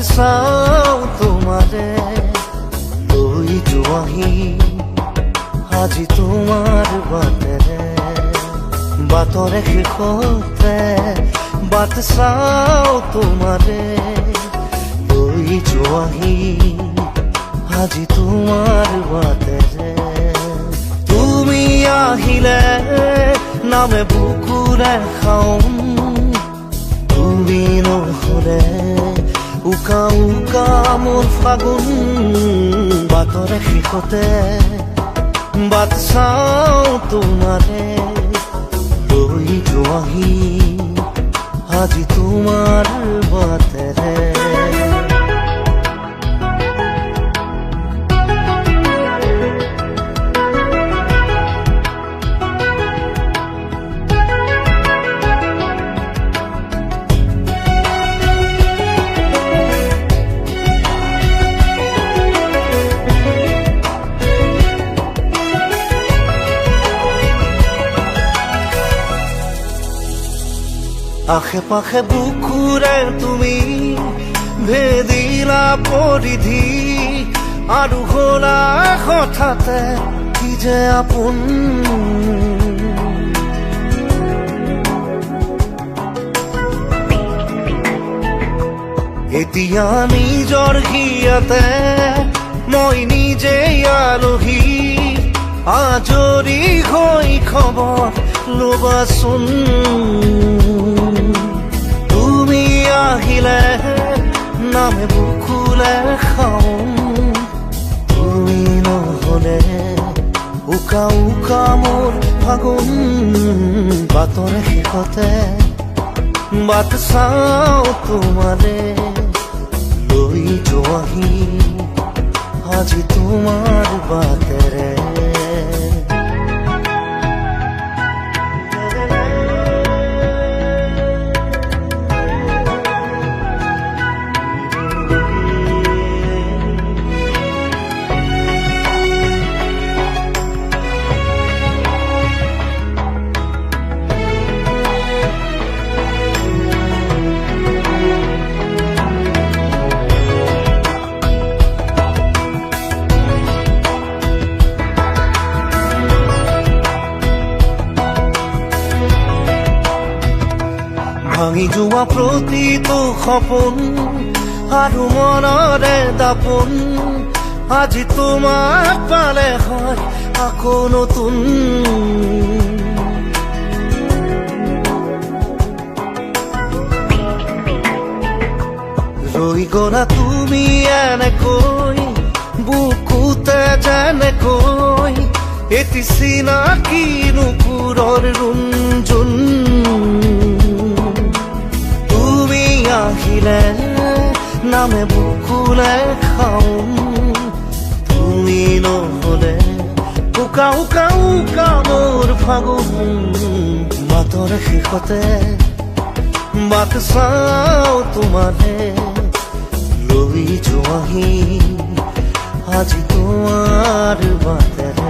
But চাওঁ তোমাৰে যোৱাহি আজি তোমাৰ বাটেৰে বাটৰে শেষতে বাট চাওঁ তোমাৰে লৈ যোৱাহি আজি তোমাৰ বাটেৰে তুমি আহিলে, নামে বুকুৰে খাওঁ। তুমি নহলে উকা মোৰ ফাগুন শেষতে। বাট চাওঁ তোমাৰে লৈ যোৱাহি আজি তোমাৰ বাটেৰে। আশে পাশে বুকুৰে তুমি ভেদিলা পৰিধি আৰু হলা হঠাতে কি যে আপোন। এতিয়া নিজৰ হিয়াতে মই নিজে আলহী, আজৰি হৈ খবৰ ল'বাচোন। আহিলে নামে বুকুলে খাওঁ। তুমি নহলে উকা উকা মোৰ ফাগুন বাটৰে শেষতে বাট চাওঁ তোমাৰে লৈ যোৱাহি আজি তোমাৰ বাটেৰে যোৱা প্ৰতিটো সপোন আৰু মনৰে দাপোন। আজি তোমাক পালে হয় আকৌ নতুন। ৰৈ গলা তুমি এনেকৈ, বুকুতে যেনেকৈ, এটি চিনাকি নুপুৰৰ ৰুণজুন তুমি আহিলে নামে বুকুলে খাওঁ তুমি নহলে উকা উকা উকা মোৰ ফাগুন। বাটৰ শেষতে বাট চাওঁ তোমাৰে লৈ যোৱাহি আজি তোমাৰ বাটেৰে।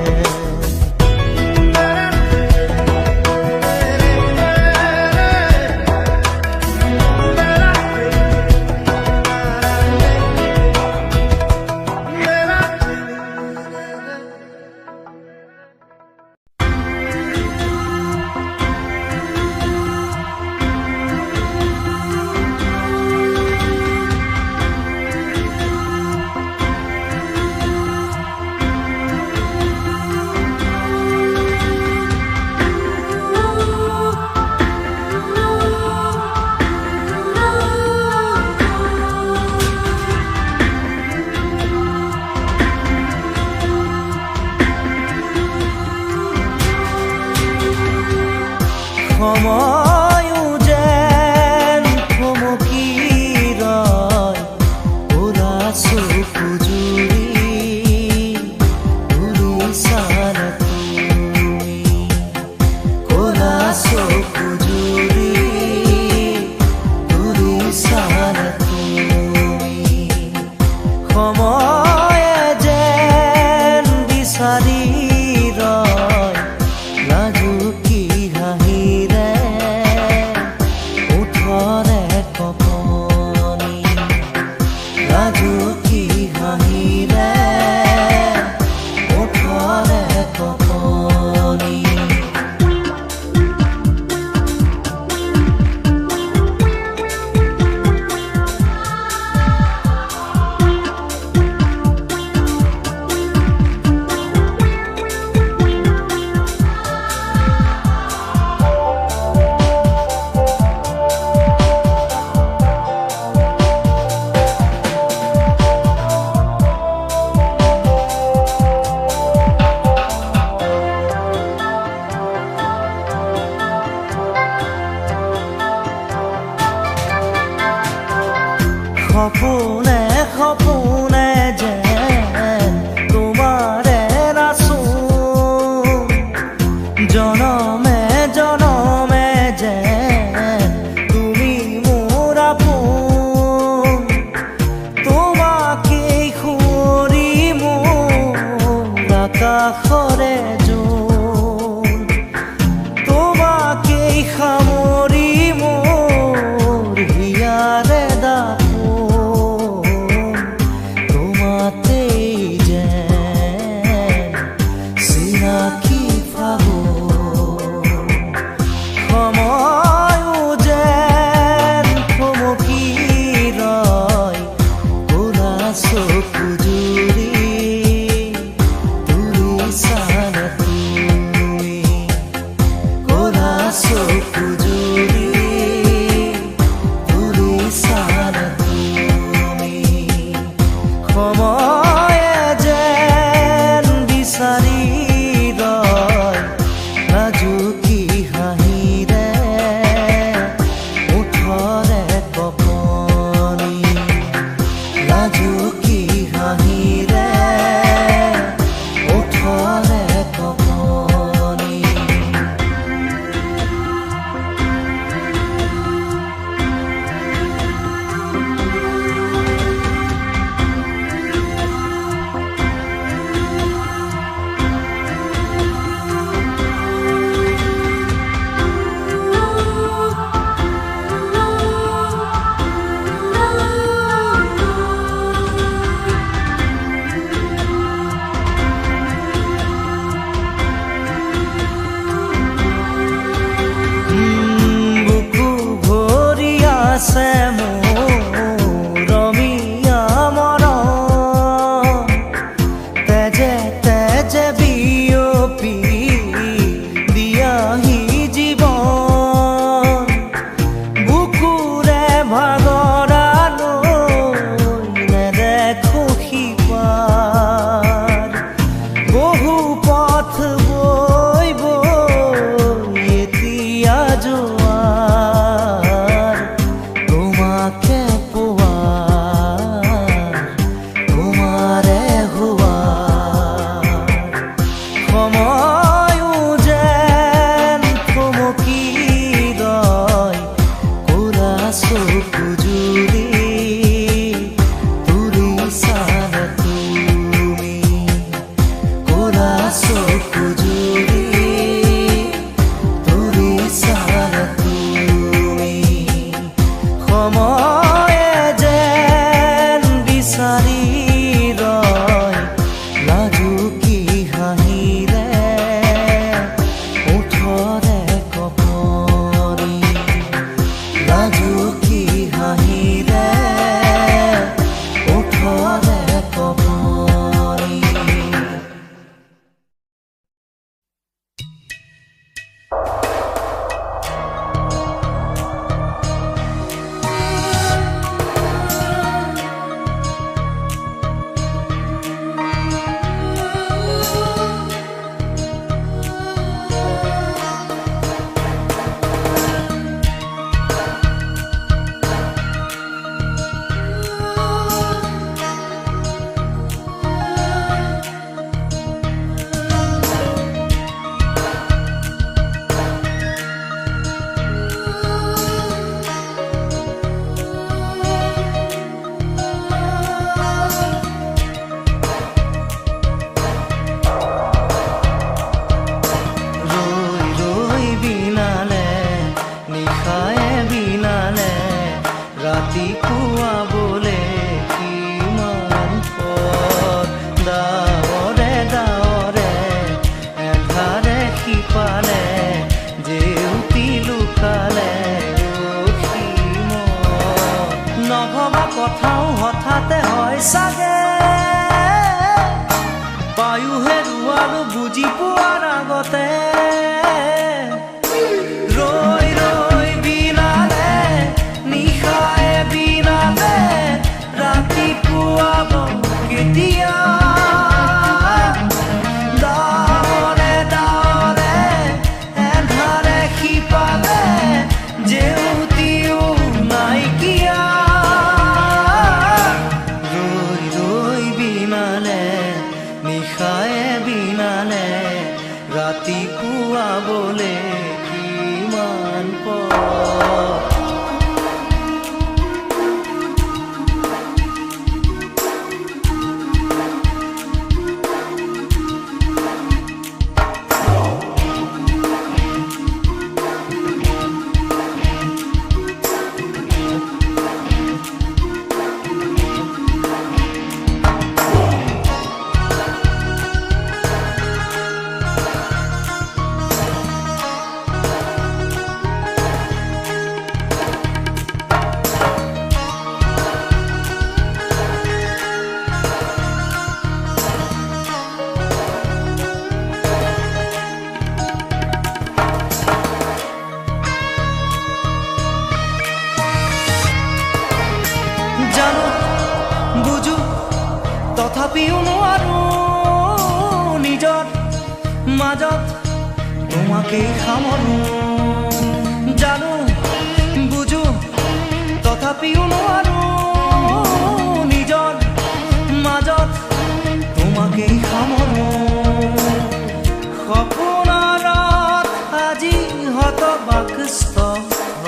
স্তম্ভ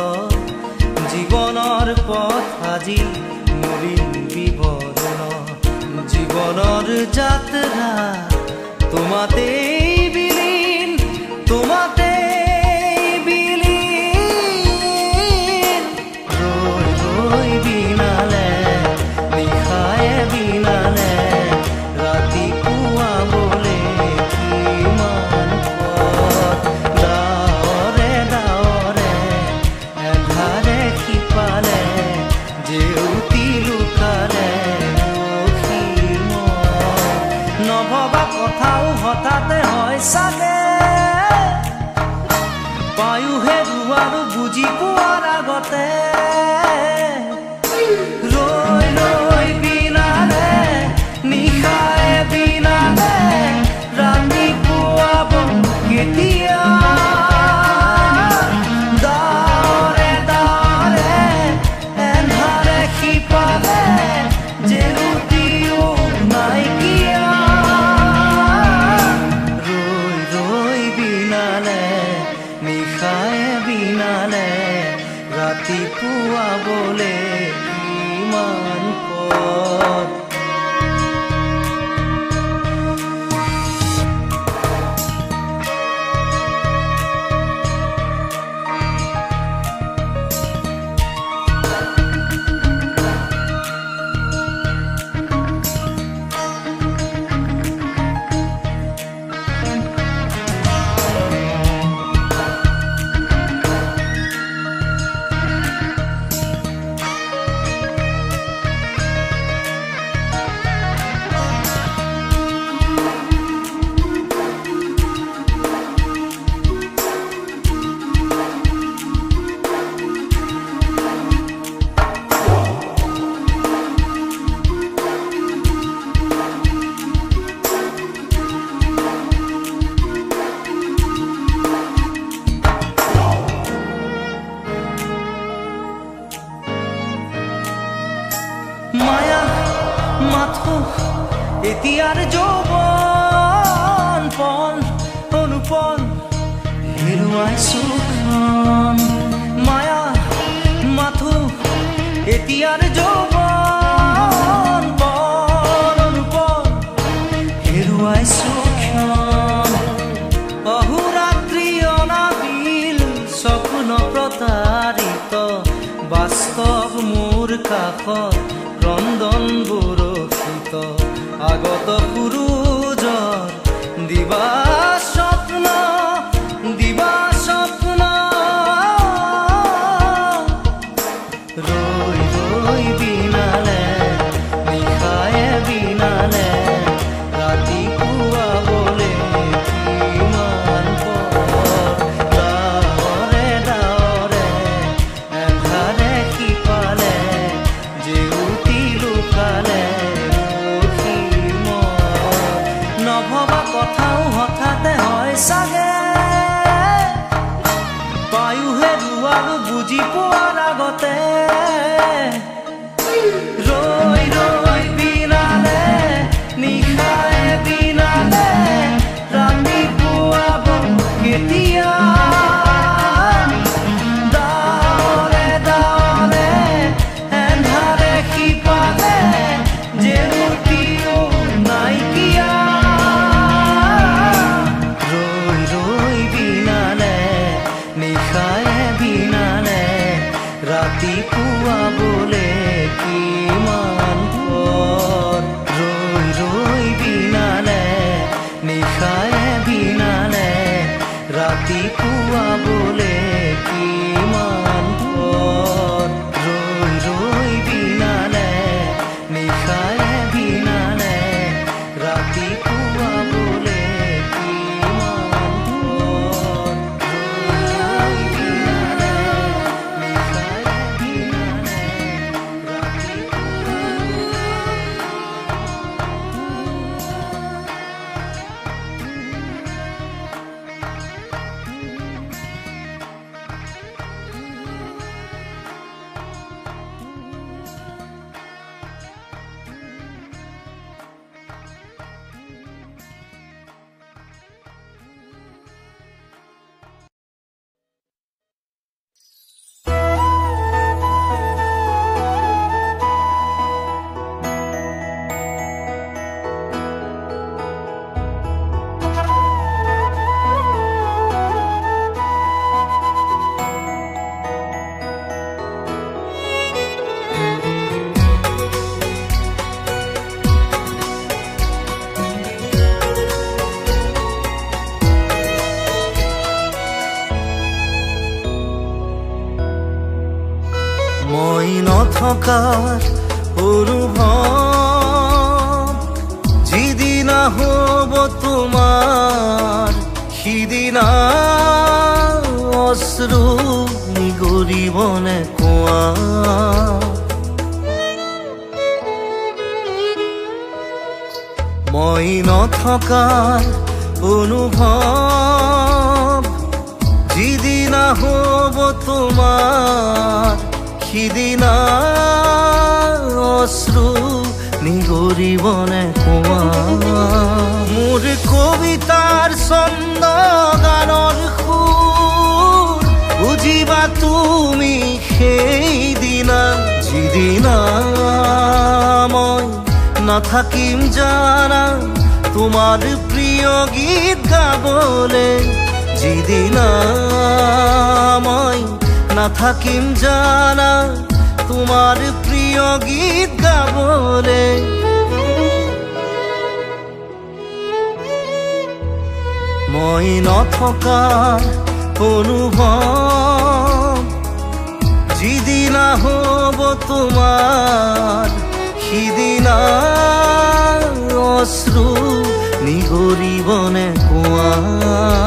জীৱনৰ পথ আজি নবীন বিৱৰণ জীৱনৰ যাত্ৰা তোমাতেই out there. প্ৰতাৰিত বাস্তৱ মোৰ কাষত ৰন্ধন বৰষিত আগত সুৰু সিদিনা অশ্ৰু নিগৰিবনে কোৱা মই নথকাৰ অনুভৱ যিদিনা হ'ব তোমাৰ সিদিনা অশ্ৰু নিগৰিবনে কোৱা মোৰ কবিতাৰ ছন্দ গানৰ সুৰ বুজিবা তুমি সেইদিনা যিদিনা মই নাথাকিম জানা, তোমার প্রিয় গীত গাবলে, যিদিনা মই নাথাকিম জানা, তোমার প্রিয় গীত গাবলে মই নথকাৰ অনুভৱ যিদিনা হ'ব তোমাৰ সিদিনা অশ্ৰু নিগৰিবনে কোৱা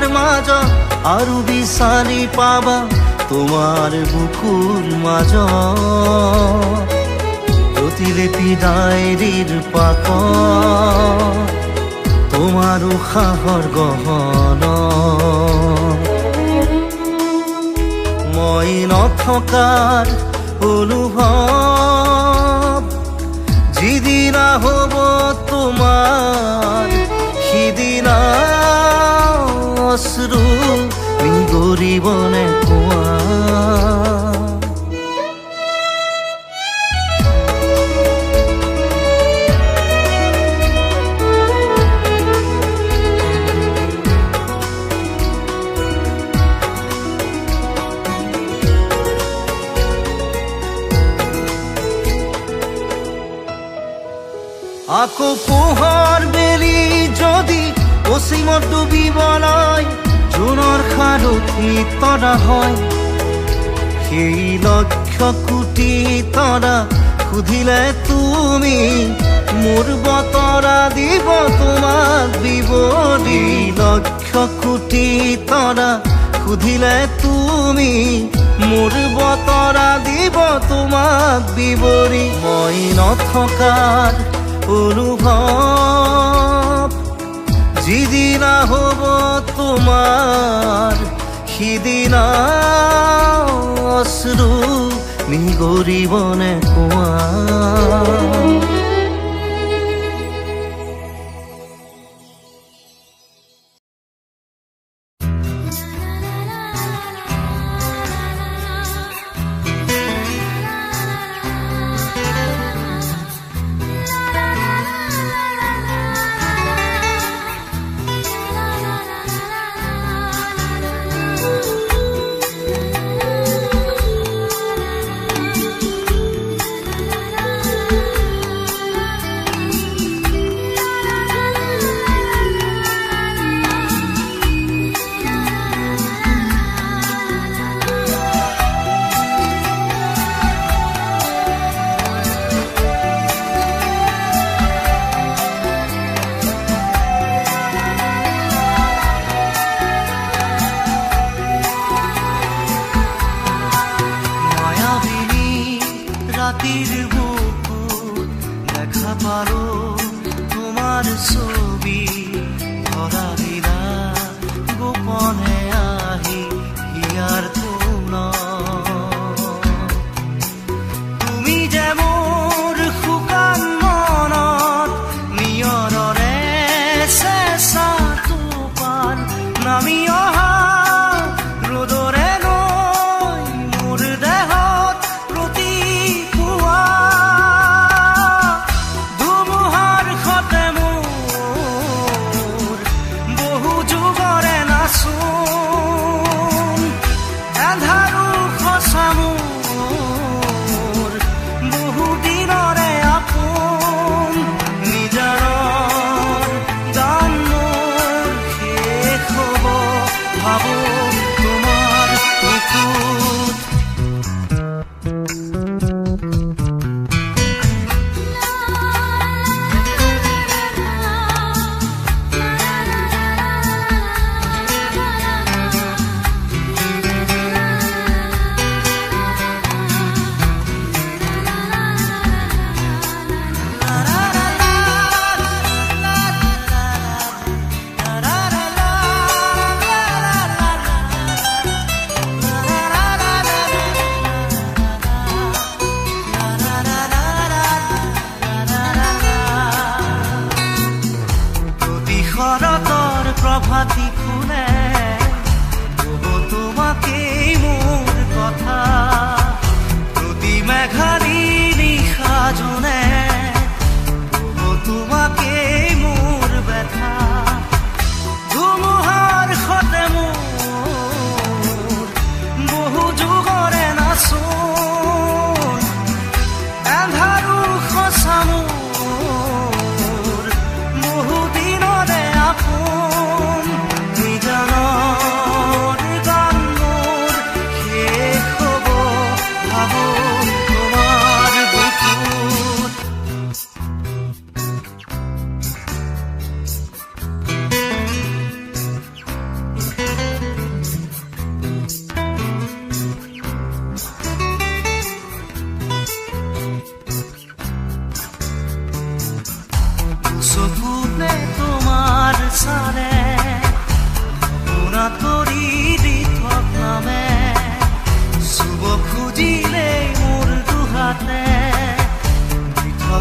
তোমার মাজা, আরু বিশালি পাবা তোমার বুকুর মাজ। প্রতিলিপি ডায়েরির পাক তোমার উশাহর গহন। মই নথকাৰ অনুভৱ যিদিনা হ'ব তোমাৰ সিদিনা অশ্রু গরিবনে কুয়া। আকো পোহার অসীমত ডুবিবলৈ জোনৰ সাৰথি তৰা হয়। সেই লক্ষ কোটি তৰা সুধিলে তুমি মোৰ বতৰা দিব তোমাক বিৱৰি লক্ষ কোটি তৰা সুধিলে তুমি মোৰ বতৰা দিব তোমাক বিৱৰি মই নথকাৰ অনুভৱ যেদিন হব তোমার সেদিন অশ্রু নিগরিবনে কুমার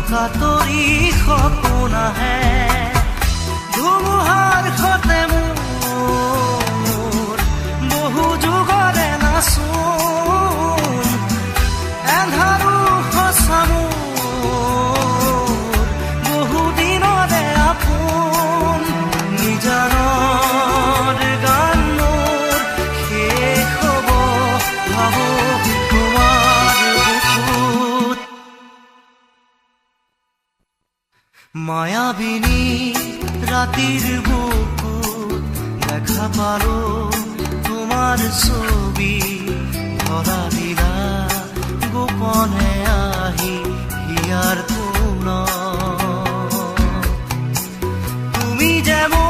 কাতৰি সপোন আহে ধুমুহাৰ সতে মোৰ বহু যুগৰে নাচোঁ মায়াবিনী রাতির বুকু দেখা পারো তোমার ছবি, ধরা দিলা গোপনে আহি হিয়ার কোন তুমি যেমন